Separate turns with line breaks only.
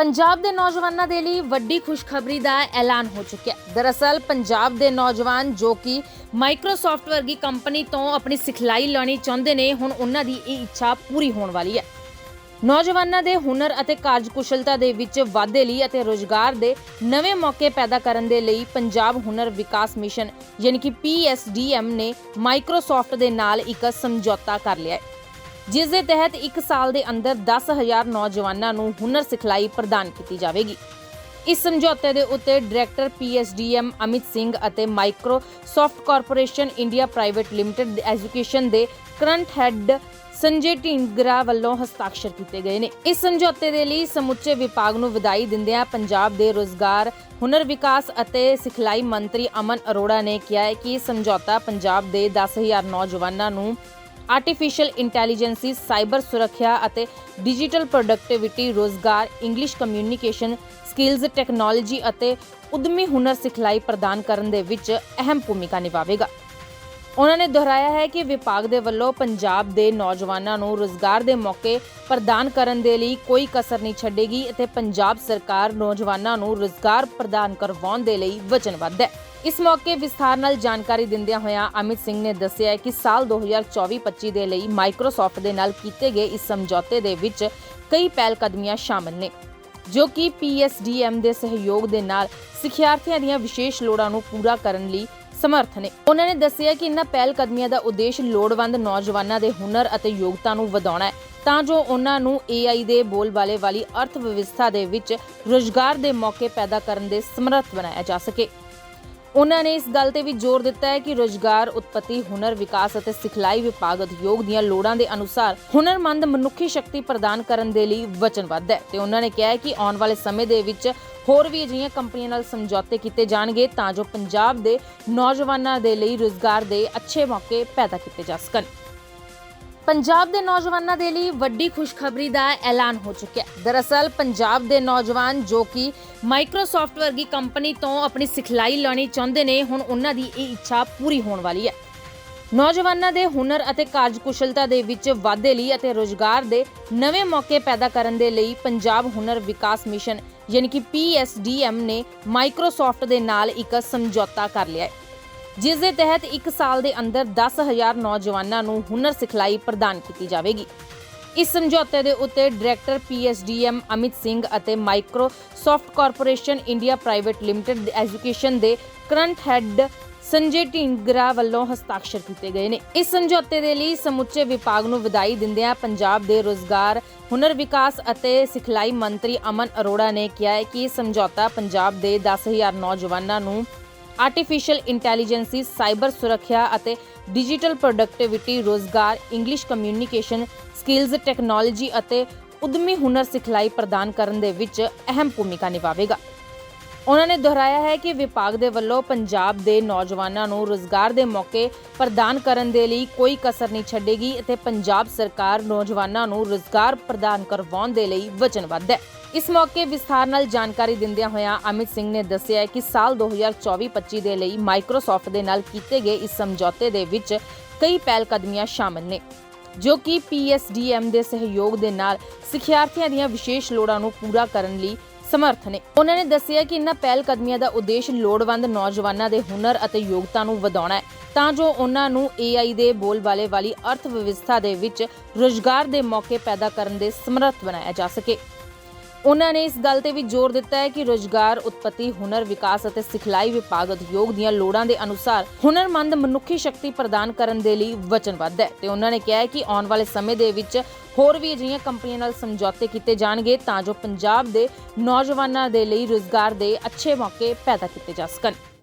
ਪੰਜਾਬ ਦੇ ਨੌਜਵਾਨਾਂ ਦੇ ਲਈ ਵੱਡੀ ਖੁਸ਼ਖਬਰੀ ਦਾ ਐਲਾਨ ਹੋ ਚੁੱਕਿਆ ਹੈ। ਦਰਅਸਲ, ਪੰਜਾਬ ਦੇ ਨੌਜਵਾਨ ਜੋ ਕਿ ਮਾਈਕਰੋਸਾਫਟ ਵਰਗੀ ਕੰਪਨੀ ਤੋਂ ਆਪਣੀ ਸਿਖਲਾਈ ਲੈਣੀ ਚਾਹੁੰਦੇ ਨੇ, ਹੁਣ ਉਹਨਾਂ ਦੀ ਇਹ ਇੱਛਾ ਪੂਰੀ ਹੋਣ ਵਾਲੀ ਹੈ। ਨੌਜਵਾਨਾਂ ਦੇ ਹੁਨਰ ਅਤੇ ਕਾਰਜਕੁਸ਼ਲਤਾ ਦੇ ਵਿੱਚ ਵਾਧੇ ਲਈ ਅਤੇ ਰੋਜ਼ਗਾਰ ਦੇ ਨਵੇਂ ਮੌਕੇ ਪੈਦਾ ਕਰਨ ਦੇ ਲਈ ਪੰਜਾਬ ਹੁਨਰ ਵਿਕਾਸ ਮਿਸ਼ਨ, ਯਾਨੀ ਕਿ PSDM ਨੇ ਮਾਈਕਰੋਸਾਫਟ ਦੇ ਨਾਲ ਇੱਕ ਸਮਝੌਤਾ ਕਰ ਲਿਆ ਹੈ। ਜਿਸ ਦੇ ਤਹਿਤ 1 ਸਾਲ ਦੇ ਅੰਦਰ 10000 ਨੌਜਵਾਨਾਂ ਨੂੰ ਹੁਨਰ ਸਿਖਲਾਈ ਪ੍ਰਦਾਨ ਕੀਤੀ ਜਾਵੇਗੀ। ਇਸ ਸਮਝੌਤੇ ਦੇ ਉੱਤੇ ਡਾਇਰੈਕਟਰ ਪੀਐਸਡੀਐਮ ਅਮਿਤ ਸਿੰਘ ਅਤੇ Microsoft corporation India private limited education ਦੇ ਕਰੰਟ ਹੈੱਡ ਸੰਜੇ ਢਿੰਗਰਾ ਵੱਲੋਂ ਹਸਤਾਖਰ ਕੀਤੇ ਗਏ ਨੇ। ਇਸ ਸਮਝੌਤੇ ਦੇ ਲਈ ਸਮੁੱਚੇ ਵਿਭਾਗ ਨੂੰ ਵਧਾਈ ਦਿੰਦਿਆਂ ਪੰਜਾਬ ਦੇ ਰੋਜ਼ਗਾਰ, ਹੁਨਰ ਵਿਕਾਸ ਅਤੇ ਸਿਖਲਾਈ ਮੰਤਰੀ ਅਮਨ ਅਰੋੜਾ ਨੇ ਕਿਹਾ ਹੈ ਕਿ ਸਮਝੌਤਾ ਪੰਜਾਬ ਦੇ 10000 ਨੌਜਵਾਨਾਂ ਨੂੰ ਆਰਟੀਫੀਸ਼ੀਅਲ ਇੰਟੈਲੀਜੈਂਸੀ ਸਾਈਬਰ ਸੁਰੱਖਿਆ ਅਤੇ ਡਿਜੀਟਲ ਪ੍ਰੋਡਕਟਿਵਿਟੀ ਰੋਜ਼ਗਾਰ ਇੰਗਲਿਸ਼ ਕਮਿਊਨੀਕੇਸ਼ਨ ਸਕਿੱਲਜ਼ ਟੈਕਨੋਲੋਜੀ ਅਤੇ ਉਦਮੀ ਹੁਨਰ ਸਿਖਲਾਈ ਪ੍ਰਦਾਨ ਕਰਨ ਦੇ ਵਿੱਚ ਅਹਿਮ ਭੂਮਿਕਾ ਨਿਭਾਵੇਗਾ ਉਹਨਾਂ ਨੇ ਦੁਹਰਾਇਆ ਹੈ ਕਿ ਵਿਭਾਗ ਦੇ ਵੱਲੋਂ ਪੰਜਾਬ ਦੇ ਨੌਜਵਾਨਾਂ ਨੂੰ ਰੋਜ਼ਗਾਰ ਦੇ ਮੌਕੇ ਪ੍ਰਦਾਨ ਕਰਨ ਦੇ ਲਈ ਕੋਈ ਕਸਰ ਨਹੀਂ ਛੱਡੇਗੀ ਅਤੇ ਪੰਜਾਬ ਸਰਕਾਰ ਨੌਜਵਾਨਾਂ ਨੂੰ ਰੋਜ਼ਗਾਰ ਪ੍ਰਦਾਨ ਕਰਵਾਉਣ ਦੇ ਲਈ ਵਚਨਬੱਧ ਹੈ। ਇਸ ਮੌਕੇ ਵਿਸਥਾਰ ਨਾਲ ਜਾਣਕਾਰੀ ਦਿੰਦਿਆਂ ਹੋਇਆਂ ਅਮਿਤ ਸਿੰਘ ਨੇ ਦੱਸਿਆ ਹੈ ਕਿ ਸਾਲ 2024-25 ਦੇ ਲਈ ਮਾਈਕਰੋਸਾਫਟ ਦੇ ਨਾਲ ਕੀਤੇ ਗਏ ਇਸ ਸਮਝੌਤੇ ਦੇ ਵਿੱਚ ਕਈ ਪਹਿਲ ਕਦਮੀਆਂ ਸ਼ਾਮਲ ਨੇ, ਜੋ ਕਿ PSDM ਦੇ ਸਹਿਯੋਗ ਦੇ ਨਾਲ ਸਿੱਖਿਆਰਥੀਆਂ ਦੀਆਂ ਵਿਸ਼ੇਸ਼ ਲੋੜਾਂ ਨੂੰ ਪੂਰਾ ਕਰਨ ਲਈ ਸਮਰਥ ਨੇ। ਉਹਨਾਂ ਨੇ ਦੱਸਿਆ ਕਿ ਇਨ੍ਹਾਂ ਪਹਿਲ ਕਦਮੀਆਂ ਦਾ ਉਦੇਸ਼ ਲੋੜਵੰਦ ਨੌਜਵਾਨਾਂ ਦੇ ਹੁਨਰ ਅਤੇ ਯੋਗਤਾ ਨੂੰ ਵਧਾਉਣਾ ਹੈ। ਤਾਂ ਜੋ ਉਹਨਾਂ ਨੂੰ AI ਦੇ ਬੋਲਬਾਲੇ ਵਾਲੀ ਅਰਥ ਵਿਵਸਥਾ ਦੇ ਵਿੱਚ ਰੋਜ਼ਗਾਰ ਦੇ ਮੌਕੇ ਪੈਦਾ ਕਰਨ ਦੇ ਸਮਰੱਥ ਬਣਾਇਆ ਜਾ ਸਕੇ। ਉਹਨਾਂ ਨੇ ਇਸ ਗੱਲ ਤੇ ਵੀ ਜ਼ੋਰ ਦਿੱਤਾ ਹੈ ਕਿ ਰੋਜ਼ਗਾਰ, ਉਤਪਤੀ, ਹੁਨਰ, ਵਿਕਾਸ ਅਤੇ ਸਿਖਲਾਈ ਵਿਭਾਗ ਉਦਯੋਗ ਦੀਆਂ ਲੋੜਾਂ ਦੇ ਅਨੁਸਾਰ ਹੁਨਰਮੰਦ ਮਨੁੱਖੀ ਸ਼ਕਤੀ ਪ੍ਰਦਾਨ ਕਰਨ ਦੇ ਲਈ ਵਚਨਬੱਧ ਹੈ ਤੇ ਉਹਨਾਂ ਨੇ ਕਿਹਾ ਹੈ ਕਿ ਆਉਣ ਵਾਲੇ ਸਮੇਂ ਦੇ ਵਿੱਚ ਹੋਰ ਵੀ ਅਜਿਹੀਆਂ ਕੰਪਨੀਆਂ ਨਾਲ ਸਮਝੌਤੇ ਕੀਤੇ ਜਾਣਗੇ ਤਾਂ ਜੋ ਪੰਜਾਬ ਦੇ ਨੌਜਵਾਨਾਂ ਦੇ ਲਈ ਰੋਜ਼ਗਾਰ ਦੇ ਅੱਛੇ ਮੌਕੇ ਪੈਦਾ ਕੀਤੇ ਜਾ ਸਕਣ। ਪੰਜਾਬ ਦੇ ਨੌਜਵਾਨਾਂ ਦੇ ਲਈ ਵੱਡੀ ਖੁਸ਼ਖਬਰੀ ਦਾ ਐਲਾਨ ਹੋ ਚੁੱਕਿਆ ਹੈ। ਦਰਅਸਲ, ਪੰਜਾਬ ਦੇ ਨੌਜਵਾਨ ਜੋ ਕਿ ਮਾਈਕਰੋਸਾਫਟ ਵਰਗੀ ਕੰਪਨੀ ਤੋਂ ਆਪਣੀ ਸਿਖਲਾਈ ਲੈਣੀ ਚਾਹੁੰਦੇ ਨੇ, ਹੁਣ ਉਹਨਾਂ ਦੀ ਇਹ ਇੱਛਾ ਪੂਰੀ ਹੋਣ ਵਾਲੀ ਹੈ। ਨੌਜਵਾਨਾਂ ਦੇ ਹੁਨਰ ਅਤੇ ਕਾਰਜਕੁਸ਼ਲਤਾ ਦੇ ਵਿੱਚ ਵਾਧੇ ਲਈ ਅਤੇ ਰੋਜ਼ਗਾਰ ਦੇ ਨਵੇਂ ਮੌਕੇ ਪੈਦਾ ਕਰਨ ਦੇ ਲਈ ਪੰਜਾਬ ਹੁਨਰ ਵਿਕਾਸ ਮਿਸ਼ਨ, ਯਾਨੀ ਕਿ PSDM ਨੇ ਮਾਈਕਰੋਸਾਫਟ ਦੇ ਨਾਲ ਇੱਕ ਸਮਝੌਤਾ ਕਰ ਲਿਆ ਹੈ। ਜਿਸ ਦੇ ਤਹਿਤ 1 ਸਾਲ ਦੇ ਅੰਦਰ 10000 ਨੌਜਵਾਨਾਂ ਨੂੰ ਹੁਨਰ ਸਿਖਲਾਈ ਪ੍ਰਦਾਨ ਕੀਤੀ ਜਾਵੇਗੀ। ਇਸ ਸਮਝੌਤੇ ਦੇ ਉੱਤੇ ਡਾਇਰੈਕਟਰ ਪੀਐਸਡੀਐਮ ਅਮਿਤ ਸਿੰਘ ਅਤੇ Microsoft corporation India private limited education ਦੇ ਕਰੰਟ ਹੈੱਡ ਸੰਜੇ ਢਿੰਗਰਾ ਵੱਲੋਂ ਹਸਤਾਖਰ ਕੀਤੇ ਗਏ ਨੇ। ਇਸ ਸਮਝੌਤੇ ਦੇ ਲਈ ਸਮੁੱਚੇ ਵਿਭਾਗ ਨੂੰ ਵਧਾਈ ਦਿੰਦਿਆਂ ਪੰਜਾਬ ਦੇ ਰੋਜ਼ਗਾਰ, ਹੁਨਰ ਵਿਕਾਸ ਅਤੇ ਸਿਖਲਾਈ ਮੰਤਰੀ ਅਮਨ ਅਰੋੜਾ ਨੇ ਕਿਹਾ ਹੈ ਕਿ ਇਹ ਸਮਝੌਤਾ ਪੰਜਾਬ ਦੇ 10000 ਨੌਜਵਾਨਾਂ ਨੂੰ ਆਰਟੀਫੀਸ਼ੀਅਲ ਇੰਟੈਲੀਜੈਂਸੀ ਸਾਈਬਰ ਸੁਰੱਖਿਆ ਅਤੇ ਡਿਜੀਟਲ ਪ੍ਰੋਡਕਟਿਵਿਟੀ ਰੋਜ਼ਗਾਰ ਇੰਗਲਿਸ਼ ਕਮਿਊਨੀਕੇਸ਼ਨ ਸਕਿੱਲਜ਼ ਟੈਕਨੋਲੋਜੀ ਅਤੇ ਉਦਮੀ ਹੁਨਰ ਸਿਖਲਾਈ ਪ੍ਰਦਾਨ ਕਰਨ ਦੇ ਵਿੱਚ ਅਹਿਮ ਭੂਮਿਕਾ ਨਿਭਾਵੇਗਾ ਉਹਨਾਂ ਨੇ ਦੁਹਰਾਇਆ ਹੈ ਕਿ ਵਿਭਾਗ ਦੇ ਵੱਲੋਂ ਪੰਜਾਬ ਦੇ ਨੌਜਵਾਨਾਂ ਨੂੰ ਰੋਜ਼ਗਾਰ ਦੇ ਮੌਕੇ ਪ੍ਰਦਾਨ ਕਰਨ ਦੇ ਲਈ ਕੋਈ ਕਸਰ ਨਹੀਂ ਛੱਡੇਗੀ ਅਤੇ ਪੰਜਾਬ ਸਰਕਾਰ ਨੌਜਵਾਨਾਂ ਨੂੰ ਰੋਜ਼ਗਾਰ ਪ੍ਰਦਾਨ ਕਰਵਾਉਣ ਦੇ ਲਈ ਵਚਨਬੱਧ ਹੈ ਇਸ ਮੌਕੇ ਵਿਸਥਾਰ ਨਾਲ ਜਾਣਕਾਰੀ ਦਿੰਦਿਆਂ ਹੋਇਆਂ ਅਮਿਤ ਸਿੰਘ ਨੇ ਦੱਸਿਆ ਕਿ ਸਾਲ 2024-25 ਦੇ ਲਈ ਮਾਈਕਰੋਸਾਫਟ ਦੇ ਨਾਲ ਕੀਤੇ ਗਏ ਇਸ ਸਮਝੌਤੇ ਦੇ ਵਿੱਚ ਕਈ ਪਹਿਲ ਕਦਮੀਆਂ ਸ਼ਾਮਲ ਨੇ, ਜੋ ਕਿ PSDM ਦੇ ਸਹਿਯੋਗ ਦੇ ਨਾਲ ਸਿੱਖਿਆਰਥੀਆਂ ਦੀਆਂ ਵਿਸ਼ੇਸ਼ ਲੋੜਾਂ ਨੂੰ ਪੂਰਾ ਕਰਨ ਲਈ ਸਮਰਥ ਨੇ। ਉਹਨਾਂ ਨੇ ਦੱਸਿਆ ਕਿ ਇਨ੍ਹਾਂ ਪਹਿਲ ਕਦਮੀਆਂ ਦਾ ਉਦੇਸ਼ ਲੋੜਵੰਦ ਨੌਜਵਾਨਾਂ ਦੇ ਹੁਨਰ ਅਤੇ ਯੋਗਤਾ ਨੂੰ ਵਧਾਉਣਾ ਹੈ, ਤਾਂ ਜੋ ਉਹਨਾਂ ਨੂੰ AI ਦੇ ਬੋਲਬਾਲੇ ਵਾਲੀ ਅਰਥ ਵਿਵਸਥਾ ਦੇ ਵਿੱਚ ਰੋਜ਼ਗਾਰ ਦੇ ਮੌਕੇ ਪੈਦਾ ਕਰਨ ਦੇ ਸਮਰੱਥ ਬਣਾਇਆ ਜਾ ਸਕੇ। ਉਹਨਾਂ ਨੇ ਇਸ ਗੱਲ ਤੇ ਵੀ ਜ਼ੋਰ ਦਿੱਤਾ ਹੈ ਕਿ ਰੋਜ਼ਗਾਰ, ਉਤਪਤੀ, ਹੁਨਰ, ਵਿਕਾਸ ਅਤੇ ਸਿਖਲਾਈ ਵਿਭਾਗ ਉਦਯੋਗ ਦੀਆਂ ਲੋੜਾਂ ਦੇ ਅਨੁਸਾਰ ਹੁਨਰਮੰਦ ਮਨੁੱਖੀ ਸ਼ਕਤੀ ਪ੍ਰਦਾਨ ਕਰਨ ਦੇ ਲਈ ਵਚਨਬੱਧ ਹੈ ਤੇ ਉਹਨਾਂ ਨੇ ਕਿਹਾ ਹੈ ਕਿ ਆਉਣ ਵਾਲੇ ਸਮੇਂ ਦੇ ਵਿੱਚ ਹੋਰ ਵੀ ਅਜਿਹੀਆਂ ਕੰਪਨੀਆਂ ਨਾਲ ਸਮਝੌਤੇ ਕੀਤੇ ਜਾਣਗੇ ਤਾਂ ਜੋ ਪੰਜਾਬ ਦੇ ਨੌਜਵਾਨਾਂ ਦੇ ਲਈ ਰੋਜ਼ਗਾਰ ਦੇ ਅੱਛੇ ਮੌਕੇ ਪੈਦਾ ਕੀਤੇ ਜਾ ਸਕਣ।